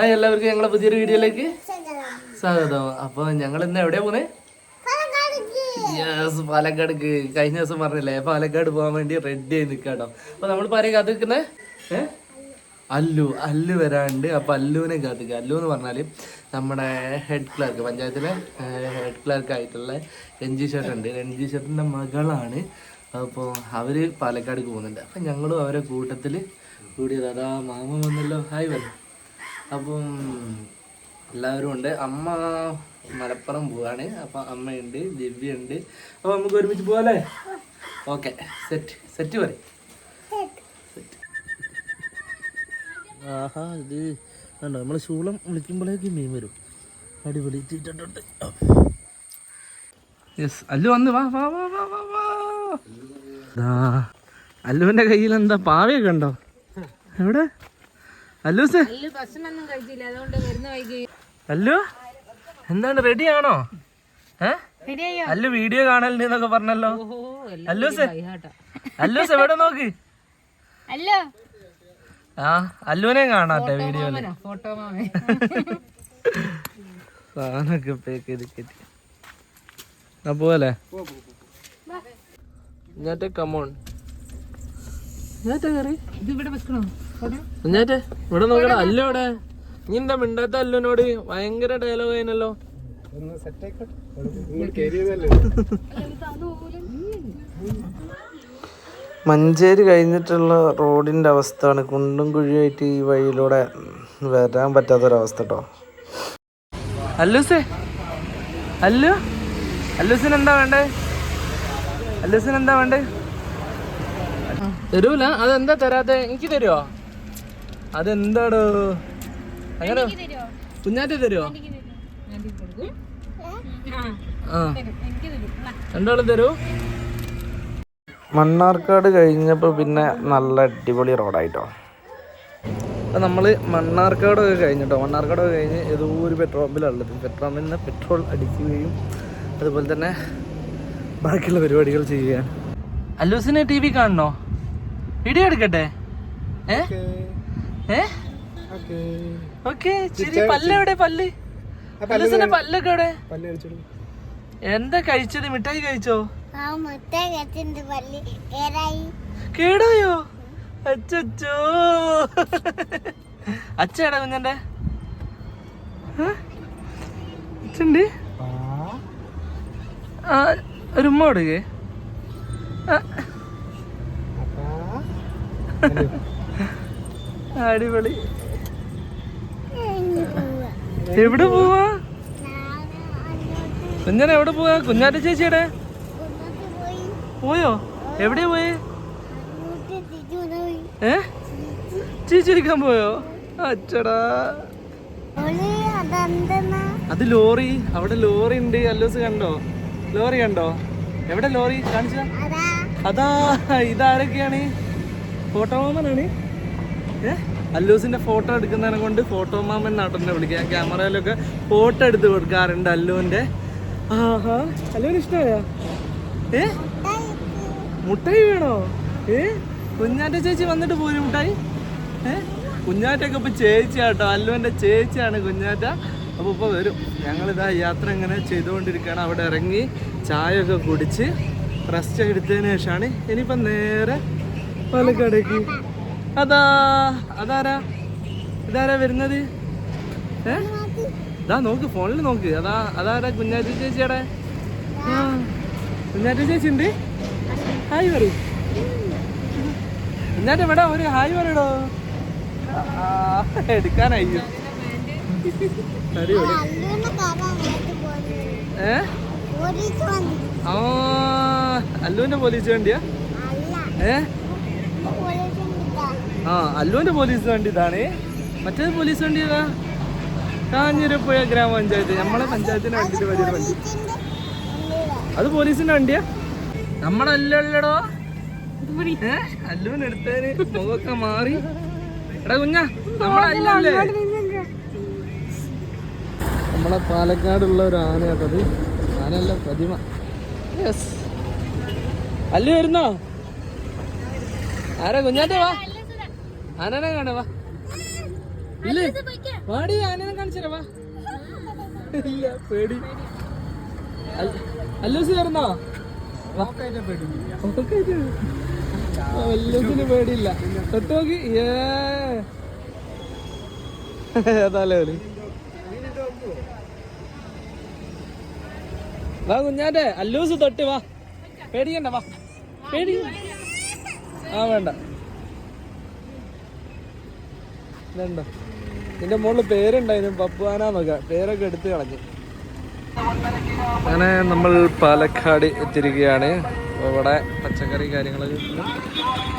Hi എല്ലാവർക്കും ഞങ്ങളെ പുതിയൊരു വീഡിയോയിലേക്ക് സ്വാഗതം. അപ്പൊ ഞങ്ങൾ ഇന്ന് എവിടെയാ പോണേ യെസ് പാലക്കാട്ക്ക്. കഴിഞ്ഞ ദിവസം പറഞ്ഞില്ലേ പാലക്കാട് പോകാൻ വേണ്ടി റെഡി ആയി നിൽക്കാട്ടോ അപ്പൊ നമ്മൾ പറയും കാത്തിക്കുന്നേ ഏഹ് അല്ലു. അല്ലു വരാണ്ട്. അപ്പൊ അല്ലുവിനെ കാത്തിക്കുക അല്ലു എന്ന് പറഞ്ഞാൽ നമ്മുടെ ഹെഡ് ക്ലർക്ക് പഞ്ചായത്തിലെ ഹെഡ് ക്ലർക്ക് ആയിട്ടുള്ള രഞ്ജി ചേട്ടുണ്ട് രഞ്ജി ചേട്ടന്റെ മകളാണ്. അപ്പോൾ അവർ പാലക്കാട് പോകുന്നുണ്ട്. അപ്പം ഞങ്ങളും അവരെ കൂട്ടത്തിൽ കൂടിയത്. അതാ മാമ വന്നല്ലോ. ഹായ് വന്നു അപ്പം എല്ലാവരും ഉണ്ട്. അമ്മ മലപ്പുറം പോവാണ്. അപ്പം അമ്മയുണ്ട് ദിവ്യുണ്ട് അപ്പോൾ നമുക്ക് ഒരുമിച്ച് പോവാല്ലേ? ഓക്കെ. സെറ്റ് സെറ്റ് പറയും. ആഹാ ഇത് വേണ്ട നമ്മൾ ശൂളം വിളിക്കുമ്പോഴേക്ക് മീൻ വരും. അടിപൊളി തീറ്റിട്ടുണ്ട് യെസ് അല്ലു വന്ന് വാ വാ വാ വാ വാ വാ. ദാ, അല്ലുവിന്റെ കയ്യിൽ എന്താ പാവയൊക്കെ ഉണ്ടോ? എവിടെ? അല്ലൂസേ ഭക്ഷണമൊന്നും കഴിച്ചില്ല. അതുകൊണ്ട് വരുന്ന വൈകി. അല്ലു എന്താണ് റെഡി ആണോ? അല്ലു വീഡിയോ കാണലുണ്ട് എന്നൊക്കെ പറഞ്ഞല്ലോ. അല്ലൂസേ അല്ലൂസ് എവിടെ നോക്ക്? അല്ലോ. ആ അല്ലുവിനെ കാണാട്ടെ വീഡിയോയിൽ സാധനമൊക്കെ പേക്ക് ചെയ്ത് പോവല്ലേ? കമോൺ ഇത് ഇവിടെ വെക്കണോ? ഞാറ്റെ ഇവിടെ നോക്കടാ അല്ലോ ഇവിടെ നീ എന്താ മിണ്ടാത്ത അല്ലോനോട് ഭയങ്കര ഡയലോഗ് ആയിരുന്നല്ലോ. മഞ്ചേരി കഴിഞ്ഞിട്ടുള്ള റോഡിന്റെ അവസ്ഥയാണ്. കുണ്ടും കുഴിയായിട്ട് ഈ വഴിയിലൂടെ വരാൻ പറ്റാത്തൊരവസ്ഥ കേട്ടോ അല്ലൂസേ അല്ലു അല്ലൂസിന് എന്താ വേണ്ടേ? അല്ലൂസിന് എന്താ വേണ്ടേ? തരൂല അതെന്താ തരാത്തെ? എനിക്ക് തരുമോ അതെന്താടോ? അങ്ങനെ കുഞ്ഞാറ്റ തരുമോ ആ. രണ്ടാളും തരൂ. മണ്ണാർക്കാട് കഴിഞ്ഞപ്പോൾ പിന്നെ നല്ല അടിപൊളി റോഡായിട്ടോ. അപ്പം നമ്മൾ മണ്ണാർക്കാടൊക്കെ കഴിഞ്ഞിട്ടോ? മണ്ണാർക്കാടൊക്കെ കഴിഞ്ഞ് ഏതോ ഒരു പെട്രോൾ പമ്പിലുള്ളത് പെട്രോൾ പമ്പിൽ നിന്ന് പെട്രോൾ അടിക്കുകയും അതുപോലെ തന്നെ ബാക്കിയുള്ള പരിപാടികൾ ചെയ്യുകയാണ്. അല്ലൂസിനെ ടി വി കാണണോ? വീഡിയോ എടുക്കട്ടെ? ഏ? ഓക്കെ. ചിരി. പല്ല് എവിടെ? പല്ല്? അല്ലൂസിന്റെ പല്ലൊക്കെ എവിടെ? എന്താ കഴിച്ചത്? മിഠായി കഴിച്ചോ? കേടായോ. അച്ചോ അച്ഛടാ കുഞ്ഞന്റെ? അച്ഛണ്ട് ഒരു ഉമ്മ കൊടുക്കേ. അടിപൊളി. എവിടെ പോവാ? കുഞ്ഞൻ എവിടെ പോവാ? കുഞ്ഞാറ്റ ചേച്ചിയുടെ? പോയി? എവിടെ പോയേ? ഏ? ചേച്ചിരിക്കാൻ പോയോ? അച്ചടാ. അത് ലോറി. അവിടെ ലോറി ഉണ്ട്. അല്ലോസ് കണ്ടോ? ലോറി കണ്ടോ? എവിടെ ലോറി? കാണിച്ച അതാ. ഇതാരൊക്കെയാണ്? ഫോട്ടോ മാമനാണ് അല്ലൂസിന്റെ ഫോട്ടോ എടുക്കുന്നതിനെ കൊണ്ട് ഫോട്ടോ മാമൻ നാട്ടെന്നെ വിളിക്കാം ക്യാമറയിലൊക്കെ ഫോട്ടോ എടുത്ത് കൊടുക്കാറുണ്ട് അല്ലുവിന്റെ ആഹാ. അല്ലുവിന് ഇഷ്ടമായോ ഏ? മുട്ടായി വേണോ? ഏ? കുഞ്ഞാറ്റ ചേച്ചി വന്നിട്ട് പോരും മുട്ടായി. ഏ? കുഞ്ഞാറ്റൊക്കെ ഇപ്പൊ ചേച്ചിയാട്ടോ. അല്ലുവിന്റെ ചേച്ചിയാണ് കുഞ്ഞാറ്റ. അപ്പൊ ഇപ്പൊ വരും. ഞങ്ങളിതാ യാത്ര ഇങ്ങനെ ചെയ്തുകൊണ്ടിരിക്കുകയാണ്. അവിടെ ഇറങ്ങി ചായ ഒക്കെ കുടിച്ച് റെസ്റ്റ് എടുത്തതിന് ശേഷമാണ് ഇനിയിപ്പോ നേരെ പാലക്കാടേക്ക്. അതാ അതാരാ? ഇതാരാ വരുന്നത്? ഏ? ഇതാ നോക്ക് ഫോണിൽ നോക്ക്. അതാ അതാരാ കുഞ്ഞാറ്റ ചേച്ചിയുടെ? കുഞ്ഞാറ്റ ചേച്ചി ഉണ്ട് ഹായ് പറ കുഞ്ഞാറ്റ ഇവിടെ ഒരു ഹായ് പറയടോ. എടുക്കാനായി ഏ? ആ അല്ലുവിന്റെ പോലീസ് വേണ്ടിയാ? ഏ? ആ അല്ലുവിന്റെ പോലീസ് വണ്ടി ഇതാണ്. മറ്റേത് പോലീസ് വണ്ടി ഏതാ? കാഞ്ഞിരപ്പുഴ ഗ്രാമപഞ്ചായത്ത്. നമ്മളെ പഞ്ചായത്തിന്റെ വണ്ടിയിൽ വലിയൊരു വണ്ടി. അത് പോലീസിന്റെ വണ്ടിയാ? നമ്മടെ അല്ലല്ലടോ. അല്ലുവിന് എടുത്തതിന് മുഖമൊക്കെ മാറി. എടാ കുഞ്ഞാ നമ്മളല്ലേ നമ്മളെ പാലക്കാടുള്ള ഒരു ആന കേട്ടത് ആനയല്ല പ്രതിമ. യെസ് അല്ലു വരുന്നോ? ആരാ കുഞ്ഞാറ്റേ വാ? ആനനെ കാണാ വാ. ഇല്ലേ? വാടി ആനനെ കാണിച്ചു വാ. ഇല്ല പേടി. അല്ലൂസി കയറുന്നോ അല്ലൂസിന് പേടിയില്ല. തൊട്ട് നോക്കി. ഏ. ഏതാലേ വാ കുഞ്ഞാന്റെ അല്ലൂസ് തൊട്ട് വാ. പേടിക്കണ്ട വാ. പേടി. ആ വേണ്ട. ഇതുണ്ടോ? നിന്റെ മുകളിൽ പേരുണ്ടായിരുന്നു പപ്പുവാനാന്നൊക്കെ പേരൊക്കെ എടുത്ത് കളഞ്ഞു. അങ്ങനെ നമ്മൾ പാലക്കാട് എത്തിരിക്കുകയാണ് ഇവിടെ പച്ചക്കറി കിട്ടും.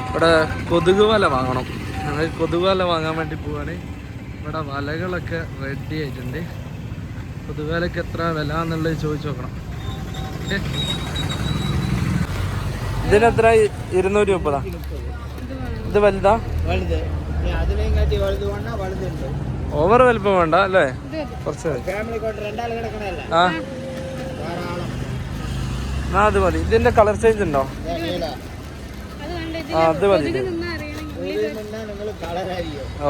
ഇവിടെ കൊതുക് വല വാങ്ങണം. ഞങ്ങൾ കൊതുക് വല വാങ്ങാൻ വേണ്ടി പോവാണ്. ഇവിടെ വലകളൊക്കെ റെഡി ആയിട്ടുണ്ട്. കൊതുക് വലക്ക് എത്ര വില എന്നുള്ളത് ചോദിച്ചു നോക്കണം? ഇതിനെത്ര ഇരുന്നൂറ്റി മുപ്പതാ? ഇത് വലുതാ? വലുത്. അതിനെയും കാട്ടി വലുത് വേണ്ട വലുതുണ്ട് ഓവർ വലിപ്പം വേണ്ട അല്ലേ? കുറച്ച് ഫാമിലി കൊണ്ട് രണ്ടാൾ കിടക്കണല്ല ആ. അത് മതി. ഇതിന്റെ കളർ ചേഞ്ച് ഉണ്ടോ? ദേ അത് കണ്ട് ആ അത് മതി.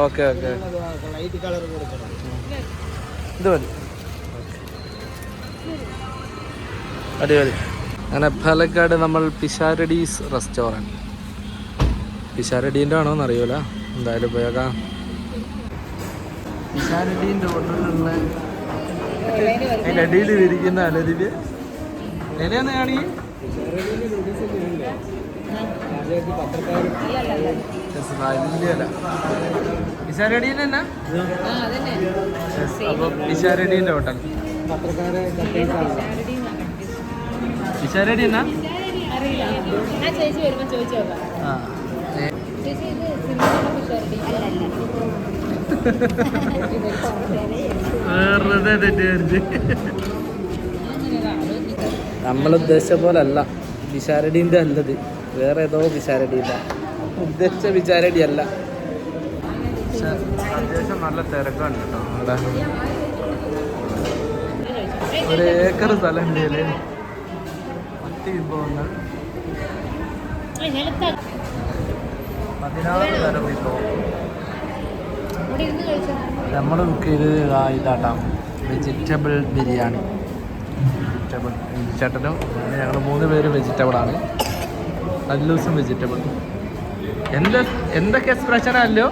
Okay okay. ലൈറ്റ് കളർ കൊടുക്കണം. ഇത് മതി. അടിപൊളി. അങ്ങനെ പാലക്കാട് നമ്മൾ പിഷാരഡീസ് റെസ്റ്റോറന്റ് പിഷാരഡീന്റെ ആണോ എന്നറിയൂല. എന്തായാലും ഉപയോഗം. ഹോട്ടലിലുള്ള അതിന്റെ അടിയിൽ വിരിക്കുന്ന അലരിവ് തന്നെ അപ്പോൾ ഹോട്ടൽ പിഷാരടി എന്നാ? ആ ഏ, പോലല്ല വെറുതെ തെറ്റിദ്ധരിച്ച് പോലെ അല്ല വിശാരടീന്റെ അല്ലത്. വേറെ ഏതോ വിശാരടീന്റെ ഉദ്ദേശിച്ച വിചാരടി അല്ല അത്യാവശ്യം നല്ല തിരക്കാണ് കേട്ടോ അവിടെ. ഒരു ഏക്കർ സ്ഥലം ഇതിൽ. മറ്റ് വിഭവങ്ങൾ. പതിനാറ് തരം വിഭവം ഇവിടെ ഇരുന്ന് നമ്മൾ കുക്ക് ചെയ്ത് ഇതാട്ടാം. വെജിറ്റബിൾ ബിരിയാണി. വെജിറ്റബിൾ ചേട്ടനും ഞങ്ങൾ മൂന്ന് പേര് വെജിറ്റബിളാണ് അല്ലൂസും വെജിറ്റബിൾ എന്ത് എന്തൊക്കെ എക്സ്പ്രഷനല്ലോ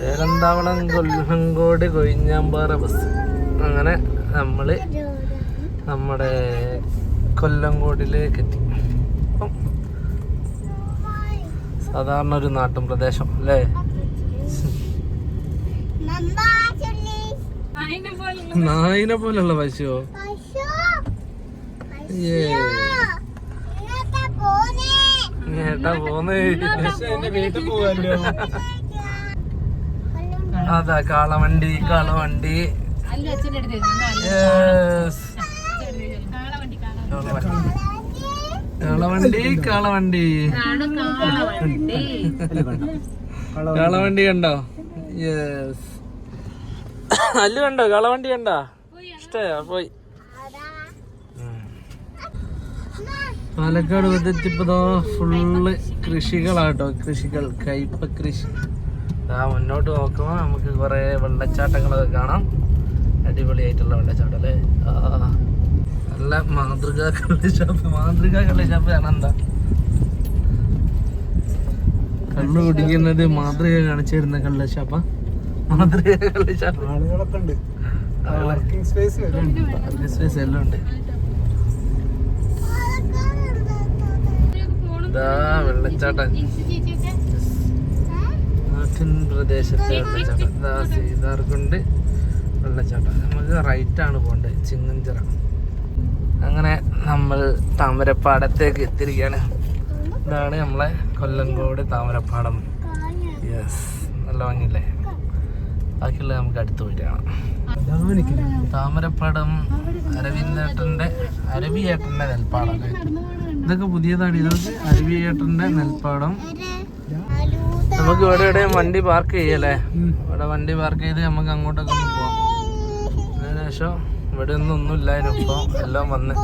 വേലന്താവളം കൊല്ലങ്കോട് കൊഴിഞ്ഞാമ്പാറ ബസ് അങ്ങനെ നമ്മൾ നമ്മുടെ കൊല്ലങ്കോടിലേക്ക് എത്തി. സാധാരണ ഒരു നാട്ടും പ്രദേശം അല്ലേ? നായിനെ പോലുള്ള പശുവോ? ഏട്ടാ പോന്നേ. വീട്ടിൽ പോവാല്ലോ അതാ കാളവണ്ടി കാളവണ്ടി. കാളവണ്ടി. കാളവണ്ടി കളവണ്ടി. കളവണ്ടി കണ്ടോ? യെസ് അല്ലു കണ്ടോ? കളവണ്ടി കണ്ടോ? ഇഷ്ടയോ? പോയി. പാലക്കാട് വിതച്ചിപ്പതോ ഫുള്ള് കൃഷികളാട്ടോ. കൃഷികൾ കയ്പ കൃഷി ആ മുന്നോട്ട് നോക്കുമ്പോ നമുക്ക് കുറേ വെള്ളച്ചാട്ടങ്ങളൊക്കെ കാണാം. അടിപൊളിയായിട്ടുള്ള വെള്ളച്ചാട്ടം അല്ലേ? നല്ല മാതൃകാ കള്ളിഷാപ്പ് മാതൃകാ കള്ളിഷാപ്പ് കാണാൻ എന്താ? കണ്ണു കുടിക്കുന്നത് മാതൃക കാണിച്ചിരുന്ന തരുന്ന കള്ളിഷാപ്പ മാതൃക കള്ളിഷാപ്പ് ആളുകളൊക്കെ ഉണ്ട് വർക്കിംഗ് സ്പേസ് പാർക്കിംഗ് സ്പേസ് എല്ലാം ഉണ്ട്. വെള്ളച്ചാട്ടം. നാട്ടിൻ പ്രദേശത്തെ വെള്ളച്ചാട്ടം. ഇതാ സീതാർകുണ്ട് വെള്ളച്ചാട്ടം. നമുക്ക് റൈറ്റ് ആണ് പോകേണ്ടത് ചിങ്ങഞ്ചിറ. അങ്ങനെ നമ്മൾ താമരപ്പാടത്തേക്ക് എത്തിയിരിക്കുകയാണ്. ഇതാണ് നമ്മളെ കൊല്ലങ്കോട് താമരപ്പാടം. യെസ് നല്ല ഭംഗിയില്ലേ? ബാക്കിയുള്ള നമുക്ക് അടുത്ത് പോയിട്ട് കാണാം. താമരപ്പാടം അരവിന്ദേട്ടന്റെ അരവിയേട്ടന്റെ നെൽപ്പാടം. അല്ലേ ഇതൊക്കെ പുതിയതാണ്. ഇതൊക്കെ അരവിയേട്ടന്റെ നെൽപ്പാടം. നമുക്ക് ഇവിടെ ഇവിടെ വണ്ടി പാർക്ക് ചെയ്യല്ലേ? ഇവിടെ വണ്ടി പാർക്ക് ചെയ്ത് നമുക്ക് അങ്ങോട്ടൊക്കെ ഒന്ന് പോവാം. അതിനുശേഷം ഇവിടെ ഒന്നും ഒന്നുമില്ലായിരുന്നു. എല്ലാം വന്ന്.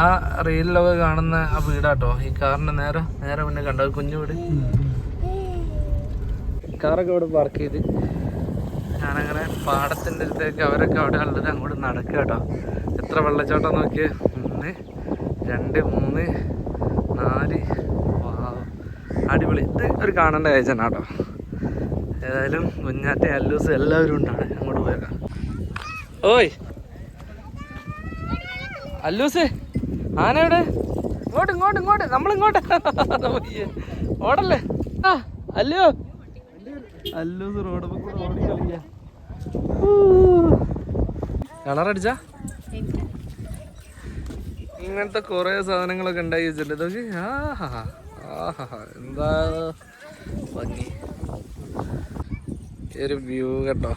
ആ റീലിലൊക്കെ കാണുന്ന ആ വീടാട്ടോ. ഈ കാറിന്റെ നേരെ നേരെ പിന്നെ കണ്ടത് ഒരു കുഞ്ഞു വീട്. കാറൊക്കെ ഇവിടെ പാർക്ക് ചെയ്ത്. ഞാനങ്ങനെ പാടത്തിന്റെ അടുത്തേക്ക് അവരൊക്കെ അവിടെ ഉള്ളത് അങ്ങോട്ട് നടക്കുക കേട്ടോ. എത്ര വെള്ളച്ചാട്ടം നോക്കിയ? ഒന്ന് രണ്ട് മൂന്ന് നാല്. അടിപൊളി. ഇത് ഒരു കാണേണ്ട കേട്ടോ. ഏതായാലും കുഞ്ഞാറ്റ അല്ലൂസ് എല്ലാവരും ഉണ്ടാണ്. അങ്ങോട്ട് പോയേക്കാം ഓയ്. അല്ലൂസ് ആന ഇങ്ങോട്ട് ഇങ്ങോട്ട് ഇങ്ങോട്ട്. നമ്മളിങ്ങോട്ട്. ഇങ്ങോട്ട് ഓടല്ലേ? ആ അല്ലയോ അല്ലൂസ് റോഡ് കളറടിച്ച? ഇങ്ങനത്തെ കുറേ സാധനങ്ങളൊക്കെ ഉണ്ടായി വെച്ചിട്ടുണ്ട്. ഇതൊക്കെ ആഹാ. എന്താ ഭംഗി. ഒരു വ്യൂ കേട്ടോ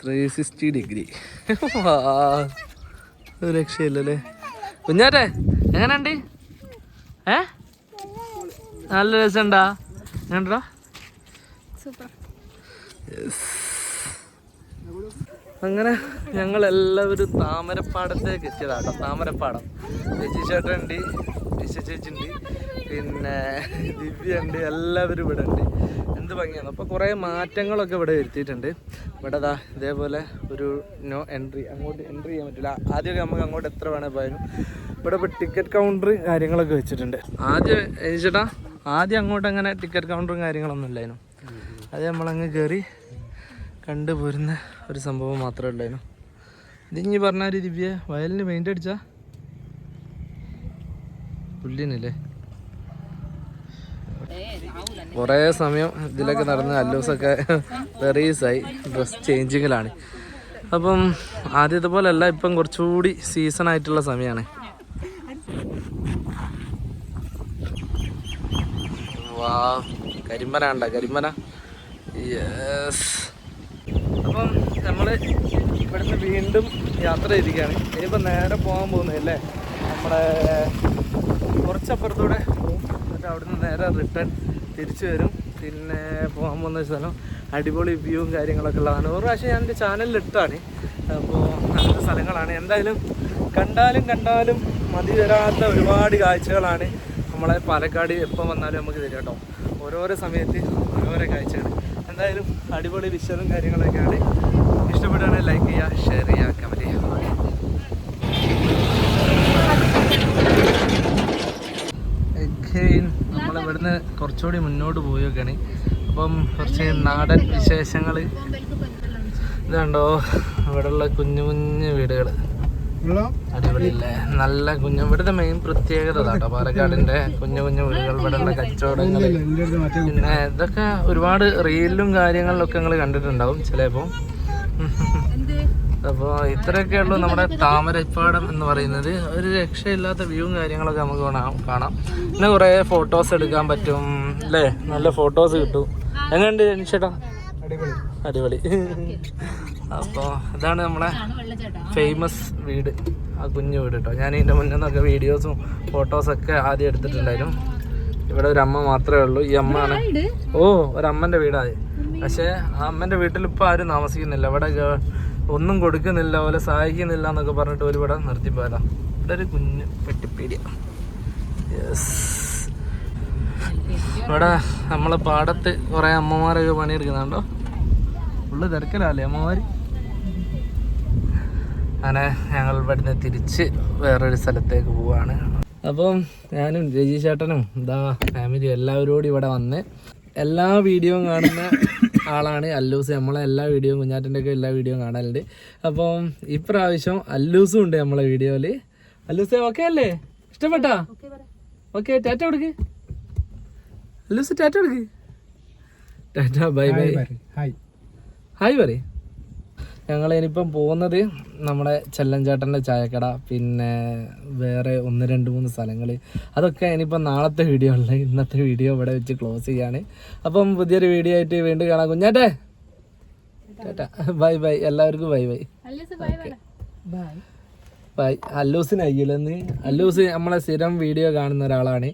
ത്രീ സിക്സ്റ്റി ഡിഗ്രി ഒരു രക്ഷയില്ലല്ലേ? കുഞ്ഞാറ്റെ എങ്ങനെയുണ്ട് ഏ? നല്ല രസമുണ്ടാ? എങ്ങനെയുണ്ടോ? അങ്ങനെ ഞങ്ങൾ എല്ലാവരും താമരപ്പാടത്തേക്ക് എത്തിയതാട്ടോ താമരപ്പാടം. ചേച്ചി ചേട്ടനുണ്ട് ചേച്ചി ഉണ്ട്. പിന്നെ ദിവ്യ ഉണ്ട് എല്ലാവരും ഇവിടെ ഉണ്ട്. എന്ത് ഭംഗിയാണ്. അപ്പോൾ കുറേ മാറ്റങ്ങളൊക്കെ ഇവിടെ വരുത്തിയിട്ടുണ്ട്. ഇവിടെ ദാ ഇതേപോലെ ഒരു നോ എൻട്രി അങ്ങോട്ട് എൻട്രി ചെയ്യാൻ പറ്റില്ല. ആദ്യമൊക്കെ നമുക്ക് അങ്ങോട്ട് എത്ര വേണേൽ പോയാലും. ഇവിടെ ഇപ്പോൾ ടിക്കറ്റ് കൗണ്ടർ കാര്യങ്ങളൊക്കെ വെച്ചിട്ടുണ്ട്. ആദ്യം ചേട്ടാ ആദ്യം അങ്ങോട്ട് അങ്ങനെ ടിക്കറ്റ് കൗണ്ടറും കാര്യങ്ങളൊന്നും ഇല്ലായിരുന്നു. അത് നമ്മളങ്ങ് കയറി കണ്ടു പോരുന്ന ഒരു സംഭവം മാത്രമേ ഉള്ളായിരുന്നു. ഇതിഞ്ഞി പറഞ്ഞാൽ ദിവ്യ വയലിന് പെയിന്റ് അടിച്ചാ? പുല്ലിനല്ലേ? കുറേ സമയം ഇതിലൊക്കെ നടന്ന് അല്ലൂസൊക്കെ വെറീസായി ഡ്രസ് ചേഞ്ചിങ്ങിലാണ് അപ്പം ആദ്യത്തെ പോലെയല്ല ഇപ്പം കുറച്ചുകൂടി സീസൺ ആയിട്ടുള്ള സമയമാണ് വാ കരിമ്പന ഉണ്ട കരിമ്പന. യെസ് അപ്പം നമ്മൾ ഇവിടുന്ന് വീണ്ടും യാത്ര ചെയ്തിരിക്കുകയാണ്. ഇനിയിപ്പോൾ നേരെ പോകാൻ പോകുന്നതല്ലേ? നമ്മുടെ കുറച്ചപ്പുറത്തൂടെ എന്നിട്ട് അവിടുന്ന് നേരെ റിട്ടേൺ തിരിച്ചു വരും. പിന്നെ പോകാൻ പോകുന്ന സ്ഥലം അടിപൊളി വ്യൂവും കാര്യങ്ങളൊക്കെ ഉള്ളതാണ്. ഒരു പ്രാവശ്യം ഞാൻ എന്റെ ചാനലിൽ ഇട്ടാണ് അപ്പോൾ നല്ല സ്ഥലങ്ങളാണ്. എന്തായാലും കണ്ടാലും കണ്ടാലും മതി വരാത്ത ഒരുപാട് കാഴ്ചകളാണ്. നമ്മളെ പാലക്കാട് എപ്പോൾ വന്നാലും നമുക്ക് തരും കേട്ടോ. ഓരോരോ സമയത്ത് ഓരോരോ കാഴ്ചകൾ എന്തായാലും അടിപൊളി വിഷ്വലും കാര്യങ്ങളൊക്കെയാണ്. ഇഷ്ടപ്പെടുകയാണെങ്കിൽ ലൈക്ക് ചെയ്യുക ഷെയർ ചെയ്യുക കമന്റ് ചെയ്യുക. എഗെയിൻ നമ്മൾ ഇവിടുന്ന് കുറച്ചുകൂടി മുന്നോട്ട് പോയൊക്കെയാണ് അപ്പം കുറച്ച് നാടൻ വിശേഷങ്ങൾ ഇതുണ്ടോ ഇവിടെയുള്ള കുഞ്ഞു കുഞ്ഞു വീടുകൾ അടിപൊളിയല്ലേ? നല്ല കുഞ്ഞു ഇവിടുത്തെ മെയിൻ പ്രത്യേകത കേട്ടോ പാലക്കാടിന്റെ കുഞ്ഞു കുഞ്ഞു വീടുകൾ ഇവിടെയുള്ള കച്ചവടങ്ങൾ പിന്നെ ഇതൊക്കെ ഒരുപാട് റീലിലും കാര്യങ്ങളിലൊക്കെ നിങ്ങൾ കണ്ടിട്ടുണ്ടാവും ചിലപ്പോൾ അപ്പോൾ ഇത്രയൊക്കെ ഉള്ളൂ നമ്മുടെ താമരപ്പാടം എന്ന് പറയുന്നത്. ഒരു രക്ഷയില്ലാത്ത വ്യൂവും കാര്യങ്ങളൊക്കെ നമുക്ക് കാണാം പിന്നെ കുറേ ഫോട്ടോസ് എടുക്കാൻ പറ്റും അല്ലേ നല്ല ഫോട്ടോസ് കിട്ടും. എങ്ങനെയുണ്ട് അടിപൊളി അടിപൊളി. അപ്പോൾ ഇതാണ് നമ്മുടെ ഫേമസ് വീട്. ആ കുഞ്ഞു വീട് കേട്ടോ ഞാൻ ഇതിന്റെ മുന്നേ നിന്നൊക്കെ വീഡിയോസും ഫോട്ടോസൊക്കെ ആദ്യം എടുത്തിട്ടുണ്ടായിരുന്നു. ഇവിടെ ഒരു അമ്മ മാത്രമേ ഉള്ളൂ. ഈ അമ്മയാണ് ഓ ഒരമ്മന്റെ വീടാണ് പക്ഷേ ആ അമ്മന്റെ വീട്ടിൽ ഇപ്പോൾ ആരും താമസിക്കുന്നില്ല. ഇവിടെ ഒന്നും കൊടുക്കുന്നില്ല പോലെ സഹായിക്കുന്നില്ല എന്നൊക്കെ പറഞ്ഞിട്ട് ഒരു ഇവിടെ നിർത്തിപ്പോയതാ. ഇവിടെ ഒരു കുഞ്ഞ് പെട്ടിപ്പീടിയ. യെസ് ഇവിടെ നമ്മളെ പാടത്ത് കുറേ അമ്മമാരൊക്കെ പണിയെടുക്കുന്നുണ്ടോ? ഉള്ളു തിരക്കലല്ലേ അമ്മമാര്? അങ്ങനെ ഞങ്ങൾ ഇവിടുന്ന് തിരിച്ച് വേറൊരു സ്ഥലത്തേക്ക് പോവാണ്. അപ്പം ഞാനും രജി ചേട്ടനും ഇതാ ഫാമിലി എല്ലാവരോടും ഇവിടെ വന്ന് എല്ലാ വീഡിയോയും കാണുന്ന ആളാണ് അല്ലൂസ്. നമ്മളെ എല്ലാ വീഡിയോയും കുഞ്ഞാറ്റന്റെ ഒക്കെ എല്ലാ വീഡിയോയും കാണാനുണ്ട് അപ്പം ഇപ്രാവശ്യം അല്ലൂസും ഉണ്ട് നമ്മളെ വീഡിയോയിൽ. അല്ലൂസ് ഓക്കെ അല്ലേ? ഇഷ്ടപ്പെട്ടാ? ഓക്കെ ടാറ്റ കൊടുക്ക്. അല്ലൂസ് ടാറ്റ കൊടുക്ക്. Tata bye bye hi hi പറയും ഞങ്ങൾ ഇനിയിപ്പം പോകുന്നത് നമ്മുടെ ചെല്ലഞ്ചേട്ടന്റെ ചായക്കട പിന്നെ വേറെ ഒന്ന് രണ്ട് മൂന്ന് സ്ഥലങ്ങൾ അതൊക്കെ ഇനിയിപ്പം നാളത്തെ വീഡിയോ അല്ല ഇന്നത്തെ വീഡിയോ ഇവിടെ വെച്ച് ക്ലോസ് ചെയ്യാണ്. അപ്പം പുതിയൊരു വീഡിയോ ആയിട്ട് വീണ്ടും കാണാം. കുഞ്ഞാട്ടെ ബൈ ബൈ. എല്ലാവർക്കും ബൈ ബൈ. ബൈ അല്ലൂസിന് അയ്യിലെന്ന് അല്ലൂസ് നമ്മളെ സ്ഥിരം വീഡിയോ കാണുന്ന ഒരാളാണ്.